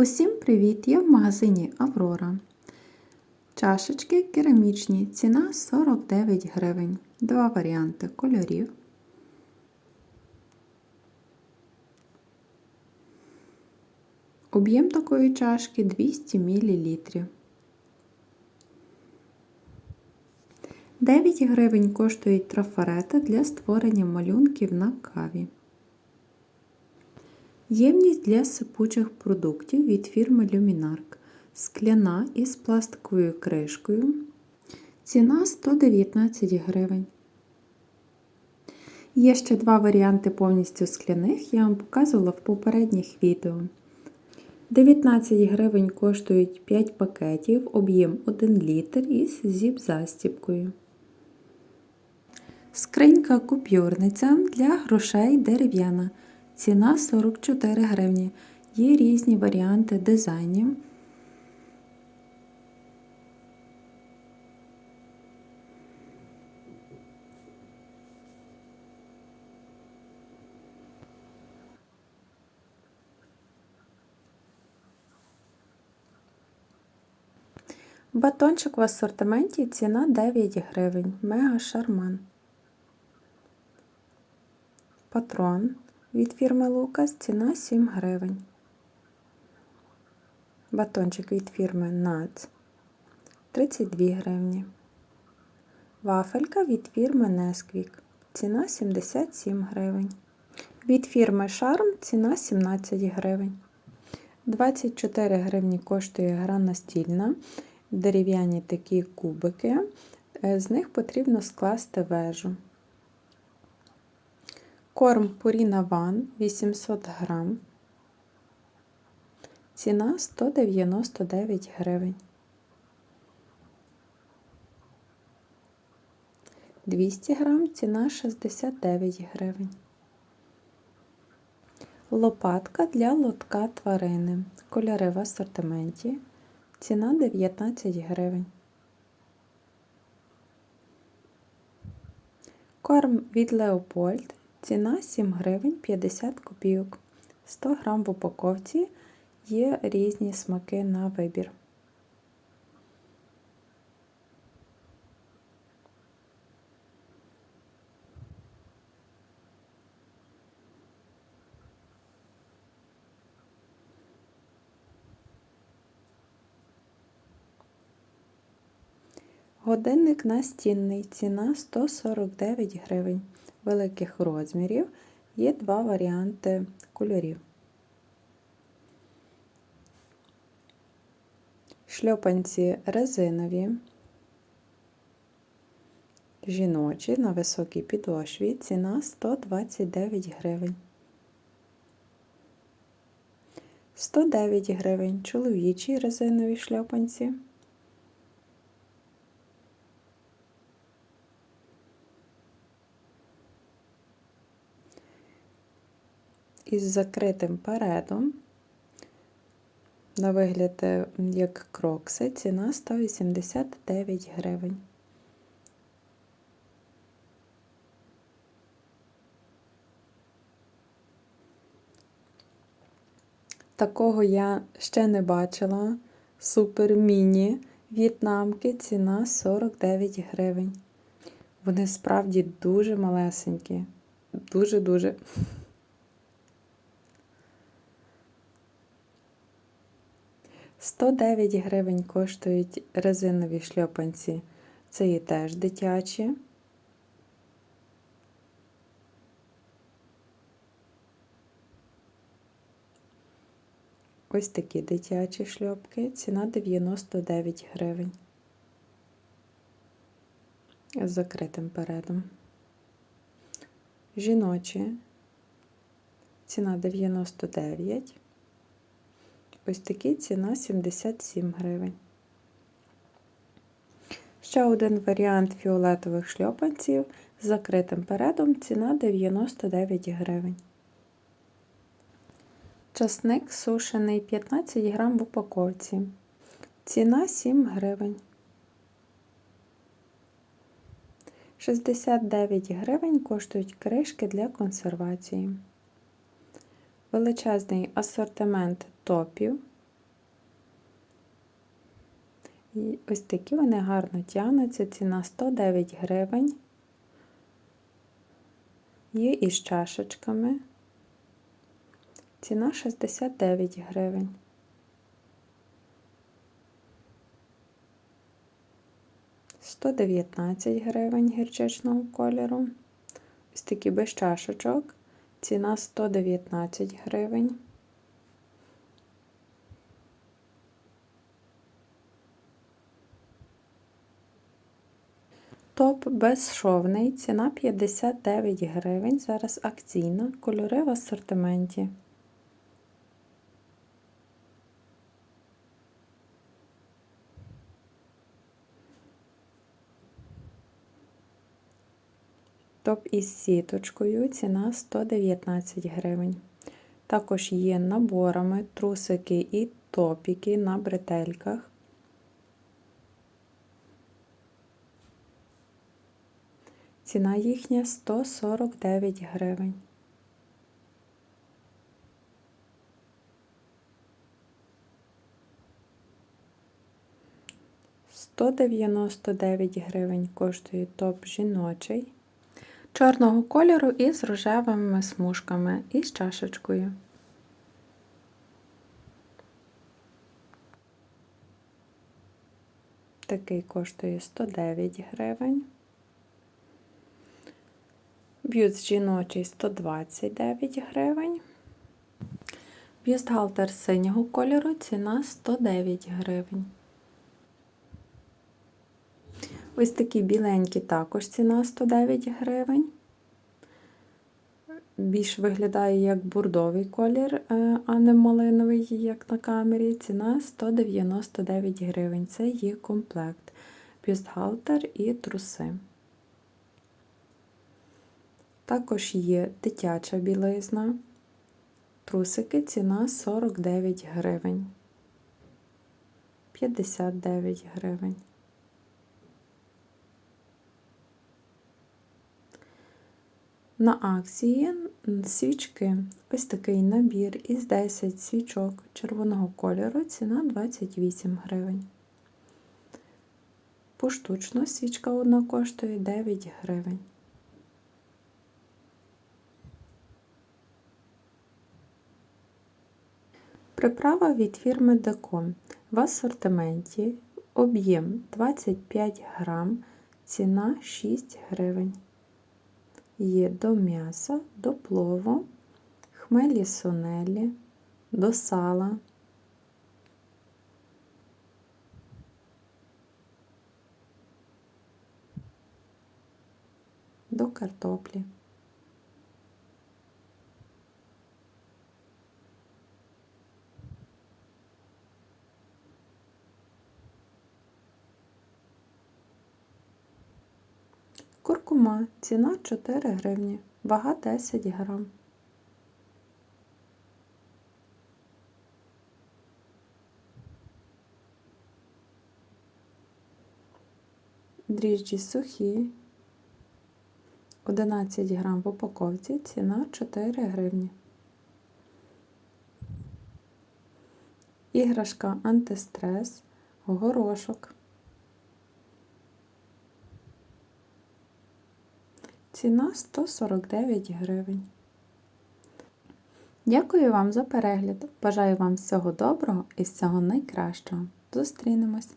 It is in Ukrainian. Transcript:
Усім привіт! Я в магазині Аврора. Чашечки керамічні. Ціна 49 гривень. Два варіанти кольорів. Об'єм такої чашки 200 мл. 9 гривень коштують трафарети для створення малюнків на каві. Ємність для сипучих продуктів від фірми Luminark. Скляна із пластиковою кришкою. Ціна 119 гривень. Є ще два варіанти повністю скляних, я вам показувала в попередніх відео. 19 гривень коштують 5 пакетів, об'єм 1 літр із зіп-застіпкою. Скринька купюрниця для грошей дерев'яна. Ціна 44 гривні. Є різні варіанти дизайнів. Батончик в асортименті ціна 9 гривень. Мега шарман. Патрон від фірми Лукас ціна 7 гривень. Батончик від фірми Нац 32 гривні. Вафелька від фірми Nesquik. Ціна 77 гривень. Від фірми Charm ціна 17 гривень. 24 гривні коштує гра настільна. Дерев'яні такі кубики. З них потрібно скласти вежу. Корм Purina One 800 грам. Ціна 199 гривень. 200 грам ціна 69 гривень. Лопатка для лотка тварини. Кольори в асортименті. Ціна 19 гривень. Корм від Леопольд. Ціна 7 гривень 50 копійок. 100 грам в упаковці є різні смаки на вибір. Годинник настінний. Ціна 149 гривень великих розмірів. Є два варіанти кольорів. Шльопанці резинові, жіночі на високій підошві. Ціна 129 гривень. 109 гривень чоловічі резинові шльопанці. Із закритим передом. На вигляд, е, як крокси, ціна 189 гривень. Такого я ще не бачила. Супер міні в'єтнамки, ціна 49 гривень. Вони справді дуже малесенькі. Дуже-дуже. 109 гривень коштують резинові шльопанці. Це є теж дитячі. Ось такі дитячі шльопки. Ціна 99 гривень. З закритим передом. Жіночі. Ціна 99 Ось такі ціна 77 гривень. Ще один варіант фіолетових шльопанців з закритим передом ціна 99 гривень. Часник сушений 15 грам в упаковці. Ціна 7 гривень. 69 гривень коштують кришки для консервації величезний асортимент топів І ось такі вони гарно тягнуться. Ціна 109 гривень. Є із чашечками. Ціна 69 гривень. Сто дев'ятнадцять гривень гірчичного кольору. Ось такі без чашечок. Ціна 119 гривень. Топ безшовний, ціна 59 гривень. Зараз акційна, кольори в асортименті. Топ із сіточкою, ціна 119 гривень. Також є наборами трусики і топіки на бретельках. Ціна їхня 149 гривень. Сто дев'яносто дев'ять гривень коштує топ жіночий, чорного кольору із рожевими смужками і з чашечкою. Такий коштує 109 гривень. Б'юст жіночий 129 гривень. Б'юстгальтер синього кольору ціна 109 гривень. Ось такі біленькі також ціна 109 гривень. Більш виглядає як бурдовий колір, е, а не малиновий, як на камері. Ціна 199 гривень. Це є комплект. Бюстгальтер і труси. Також є дитяча білизна. Трусики ціна 49 гривень. 59 гривень. На акції свічки. Ось такий набір із 10 свічок червоного кольору, ціна 28 гривень. Поштучно свічка одна коштує 9 гривень. Приправа від фірми Деко. В асортименті об'єм 25 грам, ціна 6 гривень. Є до м'яса, до плову, хмелі сонелі, до сала. До картоплі. Куркума. Ціна 4 гривні. Вага 10 грам. Дріжджі сухі. 11 грам в упаковці. Ціна 4 гривні. Іграшка антистрес. Горошок. Ціна 149 гривень. Дякую вам за перегляд. Бажаю вам всього доброго і всього найкращого. Зустрінемось!